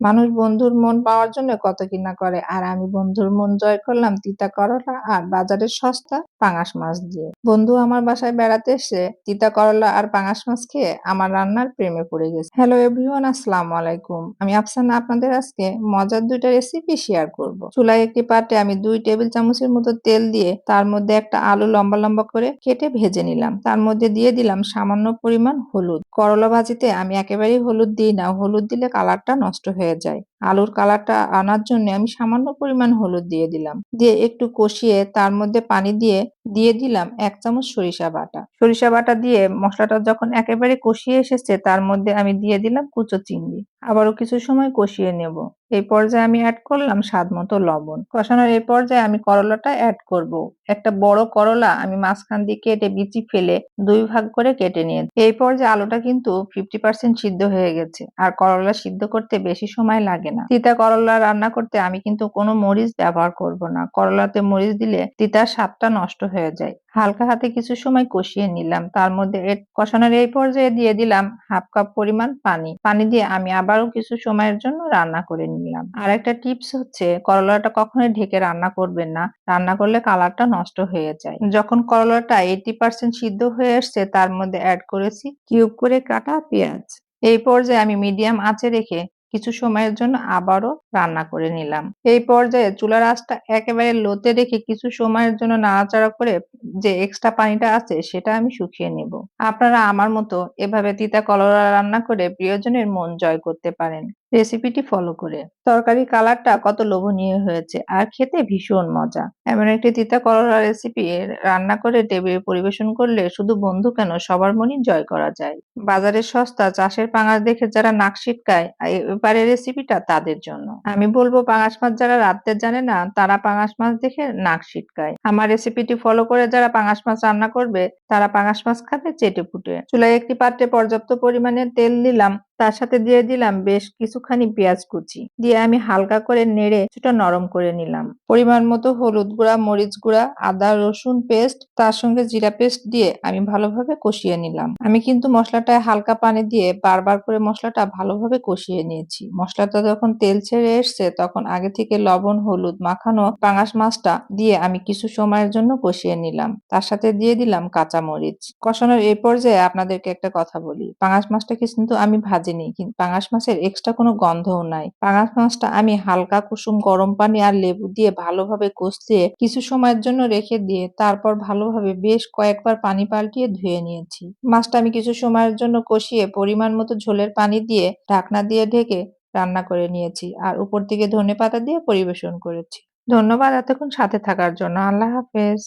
মানুষ বন্ধুর মন পাওয়ার জন্য কত কি না করে। আর আমি বন্ধুর মন জয় করলাম তিতা করলা আর বাজারের সস্তা পাঙাশ মাছ দিয়ে। বন্ধু আমার বাসায় বেড়াতে এসে তিতা করলা আর পাঙাশ মাছ খেয়ে আমার রান্নার প্রেমে পড়ে গেছে। হ্যালো এভরিওয়ান, আসসালামু আলাইকুম। আমি আফসানা, আপনাদের আজকে মজার দুইটা রেসিপি শেয়ার করব। চুলায় একটি পাটে আমি দুই টেবিল চামচের মতো তেল দিয়ে তার মধ্যে একটা আলু লম্বা লম্বা করে কেটে ভেজে নিলাম। তার মধ্যে দিয়ে দিলাম সামান্য পরিমাণ হলুদ। করলা ভাজিতে আমি একেবারেই হলুদ দিই না। হলুদ দিলে কালারটা নষ্ট হয়ে যায়। আলুর কালারটা আনার জন্য আমি সামান্য পরিমাণ হলুদ দিয়ে দিলাম। দিয়ে একটু কষিয়ে তার মধ্যে পানি দিয়ে দিয়ে দিলাম এক চামচ সরিষা বাটা। সরিষা বাটা দিয়ে মশলাটা যখন একেবারে কষিয়ে এসেছে, তার মধ্যে আমি দিয়ে দিলাম কুচো চিংড়ি। আবারও কিছু সময় কষিয়ে নেব। এই পর্যায়ে আমি অ্যাড করলাম স্বাদ মতো লবণ। কষানোর এই পর্যায়ে আমি করলাটা অ্যাড করব। একটা বড় করলা আমি মাঝখান দিয়ে কেটে বিচি ফেলে দুই ভাগ করে কেটে নিয়ে এই পর্যায়ে আলুটা কিন্তু ফিফটি পার্সেন্ট সিদ্ধ হয়ে গেছে। আর করলা সিদ্ধ করতে বেশি সময় লাগে না। তিতা করলা রান্না করতে আমি কিন্তু কোনো মরিচ ব্যবহার করব না। করলাতে মরিচ দিলে তিতার স্বাদটা নষ্ট হয়ে যায়। হালকা হাতে কিছু সময় কষিয়ে নিলাম। তার মধ্যে কষানোর এই পর্যায়ে দিয়ে দিলাম হাফ কাপ পরিমাণ পানি। পানি দিয়ে আমি আবারও কিছু সময়ের জন্য রান্না করে নিলাম। আর একটা টিপস হচ্ছে, করলাটা কখনোই ঢেকে রান্না করবেন না। রান্না করলে কালারটা নষ্ট হয়ে যায়। যখন করলাটা এইটি পার্সেন্ট সিদ্ধ হয়ে আসছে, তার মধ্যে অ্যাড করেছি কিউব করে কাটা পেঁয়াজ। এই পর্যায়ে আমি মিডিয়াম আঁচে রেখে কিছু সময়ের জন্য আবারও রান্না করে নিলাম। এই পর্যায়ে চুলার আঁচটা একেবারে লোতে রেখে কিছু সময়ের জন্য নাড়াচাড়া করে যে এক্সট্রা পানিটা আছে সেটা আমি শুকিয়ে নেব। আপনারা আমার মতো এভাবে তিতা কলরা রান্না করে প্রিয়জনের মন জয় করতে পারেন। রেসিপিটি ফলো করে। তরকারি কালারটা কত লোভনীয় হয়েছে, আর খেতে ভীষণ মজা। এমন একটি তিতা করলা রেসিপি রান্না করে টেবিলে পরিবেশন করলে শুধু বন্ধু কেন, সবার মনই জয় করা যায়। বাজারের সস্তা, চাষের পাঙাশ দেখে যারা নাক ছিটকায় এবারে রেসিপিটা তাদের জন্য। আমি বলব পাঙাশ মাছ যারা রাত্রে জানে না, তারা পাঙাশ মাছ দেখে নাক ছিটকায়। আমার রেসিপিটি ফলো করে যারা পাঙাশ মাছ রান্না করবে, তারা পাঙাশ মাছ খাবে চেটে ফুটে চুলায় একটি পাত্রে পর্যাপ্ত পরিমাণে তেল দিলাম তার সাথে দিয়ে দিলাম বেশ কিছুখানি পেঁয়াজ কুচি। দিয়ে আমি হালকা করে নেড়ে কিছুটা নরম করে নিলাম। পরিমাণ মতো হলুদ গুঁড়া, মরিচ গুঁড়া, আদা, রসুন পেস্ট, তার সঙ্গে জিরা পেস্ট দিয়ে আমি ভালোভাবে কষিয়ে নিলাম। আমি কিন্তু মশলাটায় হালকা পানি দিয়ে বারবার করে মশলাটা ভালোভাবে কষিয়ে নিয়েছি। মশলাটা যখন তেল ছেড়ে এসছে, তখন আগে থেকে লবণ, হলুদ মাখানো পাঙাশ মাছটা দিয়ে আমি কিছু সময়ের জন্য কষিয়ে নিলাম। তার সাথে দিয়ে দিলাম কাঁচা মরিচ কষানোর এই পর্যায়ে আপনাদেরকে একটা কথা বলি। পাঙাশ মাছটাকে কিন্তু আমি ভাজি কিন্তু পাঙাশ মাছের এক্সট্রা কোনো গন্ধও নাই। পাঙাশ মাছটা আমি হালকা কুসুম গরম পানি আর লেবু দিয়ে ভালোভাবে কষিয়ে কিছু সময়ের জন্য রেখে দিয়ে তারপর ভালোভাবে বেশ কয়েকবার পানি পাল্টিয়ে ধুয়ে নিয়েছি। মাছটা আমি কিছু সময়ের জন্য কষিয়ে পরিমাণ মতো ঝোলের পানি দিয়ে ঢাকনা দিয়ে ঢেকে রান্না করে নিয়েছি আর উপর থেকে ধনে পাতা দিয়ে পরিবেশন করেছি। ধন্যবাদ এতক্ষণ সাথে থাকার জন্য। আল্লাহ হাফেজ।